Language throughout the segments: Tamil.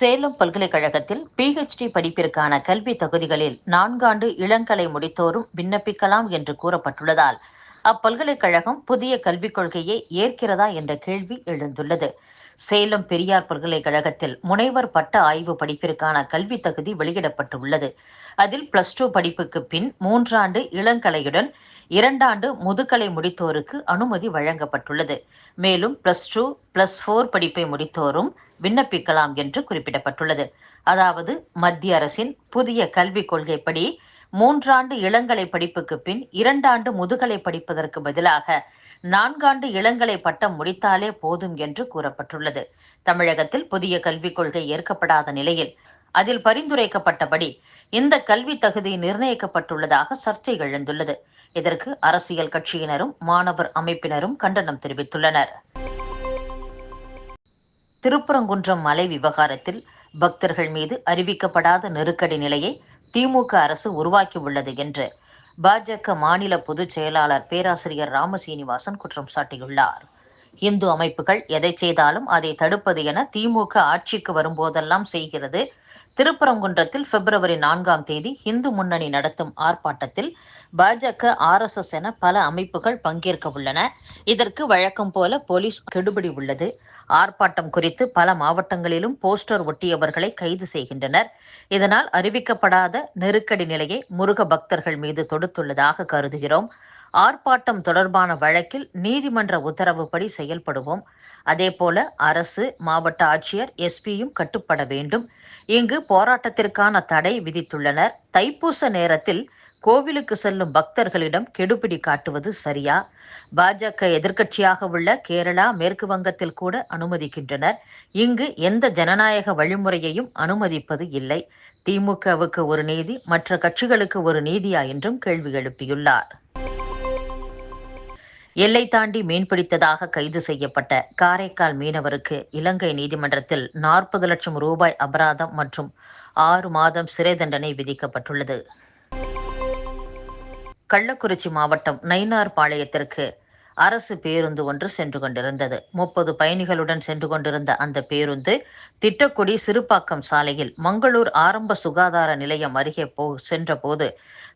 சேலம் பல்கலைக்கழகத்தில் பிஹெச்டி படிப்பிற்கான கல்வி தகுதிகளில் நான்காண்டு இளங்கலை முடித்தோரும் விண்ணப்பிக்கலாம் என்று கூறப்பட்டுள்ளதால் அப்பல்கலைக்கழகம் புதிய கல்விக் கொள்கையை ஏற்கிறதா என்ற கேள்வி எழுந்துள்ளது. சேலம் பெரியார் பல்கலைக்கழகத்தில் முனைவர் பட்ட ஆய்வு படிப்பிற்கான கல்வி தகுதி வெளியிடப்பட்டுள்ளது. அதில் பிளஸ் டூ படிப்புக்கு பின் மூன்றாண்டு இளங்கலையுடன் இரண்டாண்டு முதுகலை முடித்தோருக்கு அனுமதி வழங்கப்பட்டுள்ளது. மேலும் பிளஸ் டூ பிளஸ் ஃபோர் படிப்பை முடித்தோரும் விண்ணப்பிக்கலாம் என்று குறிப்பிடப்பட்டுள்ளது. அதாவது மத்திய அரசின் புதிய கல்விக் கொள்கைப்படி மூன்றாண்டு இளங்கலை படிப்புக்கு பின் இரண்டாண்டு முதுகலை படிப்பதற்கு பதிலாக நான்காண்டு இளங்கலை பட்டம் முடித்தாலே போதும் என்று கூறப்பட்டுள்ளது. தமிழகத்தில் புதிய கல்விக் கொள்கை ஏற்கப்படாத நிலையில் அதில் பரிந்துரைக்கப்பட்டபடி இந்த கல்வி தகுதி நிர்ணயிக்கப்பட்டுள்ளதாக சர்ச்சை எழுந்துள்ளது. இதற்கு அரசியல் கட்சியினரும் மாணவர் அமைப்பினரும் கண்டனம் தெரிவித்துள்ளனர். திருப்பரங்குன்றம் மலை விவகாரத்தில் பக்தர்கள் மீது அறிவிக்கப்படாத நெருக்கடி நிலையை திமுக அரசு உருவாக்கியுள்ளது என்று பாஜக மாநில பொதுச் செயலாளர் பேராசிரியர் ராமசீனிவாசன் குற்றம் சாட்டியுள்ளார். இந்து அமைப்புகள் எதை செய்தாலும் அதை தடுப்பது என திமுக ஆட்சிக்கு வரும்போதெல்லாம் செய்கிறது. திருப்பரங்குன்றத்தில் பிப்ரவரி நான்காம் தேதி இந்து முன்னணி நடத்தும் ஆர்ப்பாட்டத்தில் பாஜக ஆர்எஸ்எஸ் என பல அமைப்புகள் பங்கேற்க உள்ளன. இதற்கு வழக்கம் போல போலீஸ் கெடுபிடி உள்ளது. ஆர்ப்பாட்டம் குறித்து பல மாவட்டங்களிலும் போஸ்டர் ஒட்டியவர்களை கைது செய்கின்றனர். இதனால் அறிவிக்கப்படாத நெருக்கடி நிலையை முருக பக்தர்கள் மீது தொடுத்துள்ளதாக கருதுகிறோம். ஆர்ப்பாட்டம் தொடர்பான வழக்கில் நீதிமன்ற உத்தரவுப்படி செயல்படுவோம். அதேபோல அரசு மாவட்ட ஆட்சியர் எஸ்பியும் கட்டுப்பட வேண்டும். இங்கு போராட்டத்திற்கான தடை விதித்துள்ளனர். தைப்பூச நேரத்தில் கோவிலுக்கு செல்லும் பக்தர்களிடம் கெடுபிடி காட்டுவது சரியா? பாஜக எதிர்க்கட்சியாக உள்ள கேரளா மேற்கு வங்கத்தில் கூட அனுமதிக்கின்றனர். இங்கு எந்த ஜனநாயக வழிமுறையையும் அனுமதிப்பது இல்லை. திமுகவுக்கு ஒரு நீதி மற்ற கட்சிகளுக்கு ஒரு நீதியா என்றும் கேள்வி எழுப்பியுள்ளார். எல்லை தாண்டி மீன்பிடித்ததாக கைது செய்யப்பட்ட காரைக்கால் மீனவருக்கு இலங்கை நீதிமன்றத்தில் நாற்பது லட்சம் ரூபாய் அபராதம் மற்றும் ஆறு மாதம் சிறை தண்டனை விதிக்கப்பட்டுள்ளது. கள்ளக்குறிச்சி மாவட்டம் நயினார் பாளையத்திற்கு அரசு பேருந்து ஒன்று சென்று கொண்டிருந்தது. முப்பது பயணிகளுடன் சென்று கொண்டிருந்த அந்த பேருந்து திட்டக்குடி சிறுபாக்கம் சாலையில் மங்களூர் ஆரம்ப சுகாதார நிலையம் அருகே போ சென்றபோது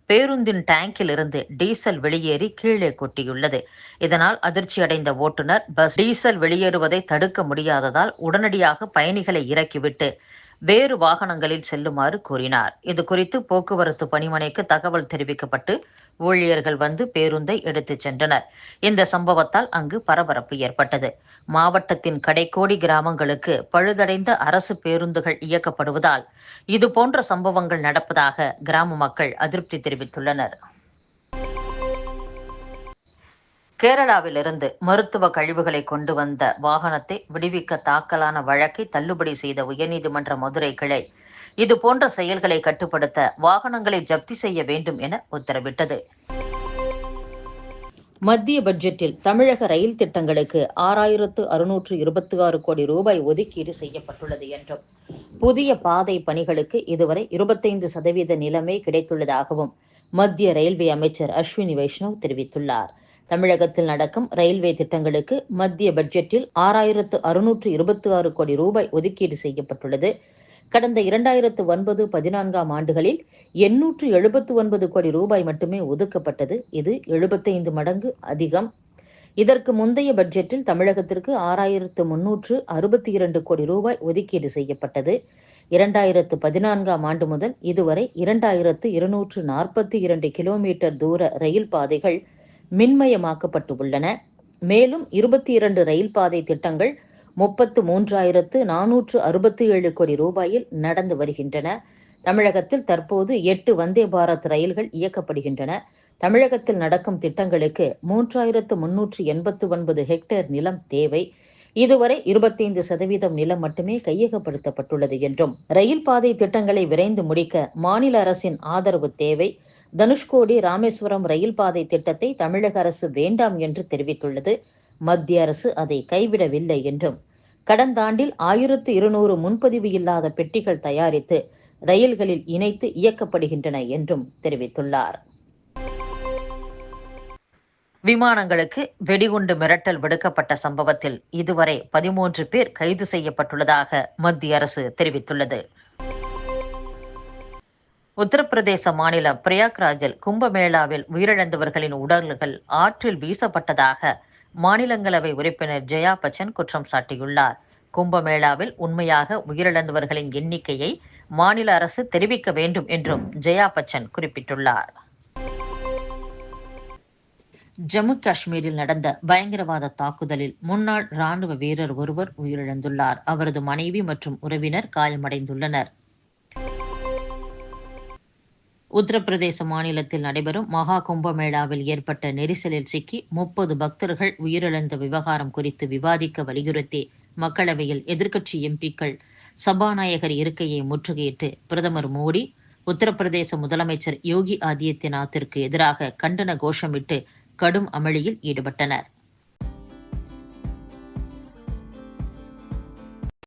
பேருந்தின் டேங்கில் இருந்து டீசல் வெளியேறி கீழே கொட்டியுள்ளது. இதனால் அதிர்ச்சி அடைந்த ஓட்டுநர் பஸ் டீசல் வெளியேறுவதை தடுக்க முடியாததால் உடனடியாக பயணிகளை இறக்கிவிட்டு வேறு வாகனங்களில் செல்லுமாறு கூறினார். இது குறித்து போக்குவரத்து பணிமனைக்கு தகவல் தெரிவிக்கப்பட்டு ஊழியர்கள் வந்து பேருந்தை எடுத்துச் சென்றனர். இந்த சம்பவத்தால் அங்கு பரபரப்பு ஏற்பட்டது. மாவட்டத்தின் கடைக்கோடி கிராமங்களுக்கு பழுதடைந்த அரசு பேருந்துகள் இயக்கப்படுவதால் இதுபோன்ற சம்பவங்கள் நடப்பதாக கிராம மக்கள் அதிருப்தி தெரிவித்துள்ளனர். கேரளாவிலிருந்து மருத்துவ கழிவுகளை கொண்டு வந்த வாகனத்தை விடுவிக்க தாக்கலான வழக்கை தள்ளுபடி செய்த உயர்நீதிமன்ற மதுரை கிளை. இது போன்ற செயல்களை கட்டுப்படுத்த வாகனங்களை ஜப்தி செய்ய வேண்டும் என உத்தரவிட்டது. மத்திய பட்ஜெட்டில் தமிழக ரயில் திட்டங்களுக்கு ஆறாயிரத்து அறுநூற்று இருபத்தி ஆறு கோடி ரூபாய் ஒதுக்கீடு செய்யப்பட்டுள்ளது என்றும் புதிய பாதை பணிகளுக்கு இதுவரை இருபத்தைந்து சதவீத நிலமே கிடைத்துள்ளதாகவும் மத்திய ரயில்வே அமைச்சர் அஸ்வினி வைஷ்ணவ் தெரிவித்துள்ளார். தமிழகத்தில் நடக்கும் ரயில்வே திட்டங்களுக்கு மத்திய பட்ஜெட்டில் ஆறாயிரத்து அறுநூற்று இருபத்தி ஆறு கோடி ரூபாய் ஒதுக்கீடு செய்யப்பட்டுள்ளது. கடந்த இரண்டாயிரத்து ஒன்பது பதினான்காம் ஆண்டுகளில் எண்ணூற்று எழுபத்து ஒன்பது கோடி ரூபாய் மட்டுமே ஒதுக்கப்பட்டது. இது எழுபத்தைந்து மடங்கு அதிகம். இதற்கு முந்தைய பட்ஜெட்டில் தமிழகத்திற்கு ஆறாயிரத்து முன்னூற்று அறுபத்தி இரண்டு கோடி ரூபாய் ஒதுக்கீடு செய்யப்பட்டது. இரண்டாயிரத்து பதினான்காம் ஆண்டு முதல் இதுவரை இரண்டாயிரத்து இருநூற்று நாற்பத்தி இரண்டு கிலோமீட்டர் தூர ரயில் பாதைகள் மின்மயமாக்கப்பட்டு உள்ளன மேலும் இருபத்தி இரண்டு ரயில் பாதை திட்டங்கள் முப்பத்து மூன்றாயிரத்து நானூற்று அறுபத்தி ஏழு கோடி ரூபாயில் நடந்து வருகின்றன. தமிழகத்தில் தற்போது எட்டு வந்தே பாரத் ரயில்கள் இயக்கப்படுகின்றன. தமிழகத்தில் நடக்கும் திட்டங்களுக்கு மூன்றாயிரத்து முன்னூற்று எண்பத்து ஒன்பது ஹெக்டேர் நிலம் தேவை. இதுவரை இருபத்தைந்து சதவீதம் நிலம் மட்டுமே கையகப்படுத்தப்பட்டுள்ளது என்றும் ரயில் பாதை திட்டங்களை விரைந்து முடிக்க மாநில அரசின் ஆதரவு தேவை. தனுஷ்கோடி ராமேஸ்வரம் ரயில் பாதை திட்டத்தை தமிழக அரசு வேண்டாம் என்று தெரிவித்துள்ளது. மத்திய அரசு அதை கைவிடவில்லை என்றும் கடந்த ஆண்டில் ஆயிரத்து இருநூறு முன்பதிவு இல்லாத பெட்டிகள் தயாரித்து ரயில்களில் இணைத்து இயக்கப்படுகின்றன என்றும் தெரிவித்துள்ளார். விமானங்களுக்கு வெடிகுண்டு மிரட்டல் விடுக்கப்பட்ட சம்பவத்தில் இதுவரை பதிமூன்று பேர் கைது செய்யப்பட்டுள்ளதாக மத்திய அரசு தெரிவித்துள்ளது. உத்தரப்பிரதேச மாநிலம் பிரயாக்ராஜில் கும்பமேளாவில் உயிரிழந்தவர்களின் உடல்கள் ஆற்றில் வீசப்பட்டதாக மாநிலங்களவை உறுப்பினர் ஜெயா பச்சன் குற்றம் சாட்டியுள்ளார். கும்பமேளாவில் உண்மையாக உயிரிழந்தவர்களின் எண்ணிக்கையை மாநில அரசு தெரிவிக்க வேண்டும் என்றும் ஜெயா பச்சன் குறிப்பிட்டுள்ளார். ஜம்மு காஷ்மீரில் நடந்த பயங்கரவாத தாக்குதலில் முன்னாள் ராணுவ வீரர் ஒருவர் உயிரிழந்துள்ளார். அவரது மனைவி மற்றும் உறவினர் காயமடைந்துள்ளனர். உத்தரப்பிரதேச மாநிலத்தில் நடைபெறும் மகா கும்பமேளாவில் ஏற்பட்ட நெரிசலில் சிக்கி முப்பது பக்தர்கள் உயிரிழந்த விவகாரம் குறித்து விவாதிக்க வலியுறுத்தி மக்களவையில் எதிர்க்கட்சி எம்பிக்கள் சபாநாயகர் இருக்கையை முற்றுகையிட்டு பிரதமர் மோடி உத்தரப்பிரதேச முதலமைச்சர் யோகி ஆதித்யநாத்திற்கு எதிராக கண்டன கோஷமிட்டு கடும் அமளியில் ஈடுபட்டனர்.